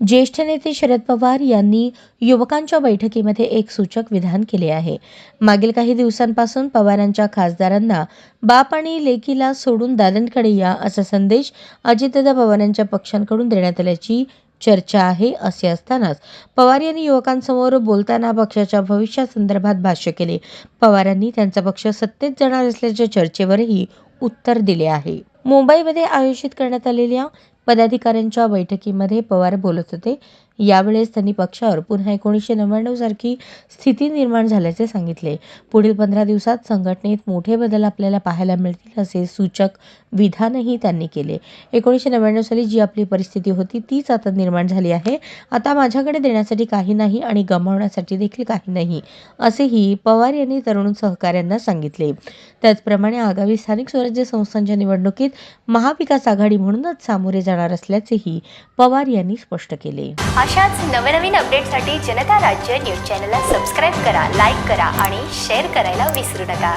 ज्येष्ठ नेते शरद पवार यांनी युवकांच्या बैठकीमध्ये एक सूचक विधान केले आहे. मागील काही दिवसांपासून पवारांच्या खासदारांना बाप आणि लेकीला सोडून दादांकडे या असा संदेश अजितदादा पवारांच्या पक्षांकडून देण्यात आल्याची चर्चा आहे असे असतानाच पवार यांनी युवकांसमोर बोलताना पक्षाच्या भविष्यासंदर्भात भाष्य केले. पवारांनी त्यांचा पक्ष सत्तेत जाणार असल्याच्या चर्चेवरही उत्तर दिले आहे. मुंबईमध्ये आयोजित करण्यात आलेल्या पदाधिकाऱ्यांच्या बैठकीमध्ये पवार बोलत होते. यावेळेस त्यांनी पक्षावर पुन्हा एकोणीसशे नव्याण्णव सारखी स्थिती निर्माण झाल्याचे सांगितले. पुढील पंधरा दिवसात संघटनेत मोठे बदल आपल्याला पाहायला मिळतील असे सूचक विधानही त्यांनी केले. एकोणीसशे नव्याण्णव साली जी आपली परिस्थिती होती तीच आता निर्माण झाली आहे. आता माझ्याकडे देण्यासाठी काही नाही आणि गमावण्यासाठी देखील काही नाही असेही पवार यांनी तरुण सहकाऱ्यांना सांगितले. त्याचप्रमाणे आगामी स्थानिक स्वराज्य संस्थांच्या निवडणुकीत महाविकास आघाडी म्हणूनच सामोरे जाणार असल्याचेही पवार यांनी स्पष्ट केले. अशाच नवनवीन अपडेटसाठी जनता राज्य न्यूज चॅनलला सबस्क्राईब करा लाईक करा आणि शेअर करायला विसरू नका.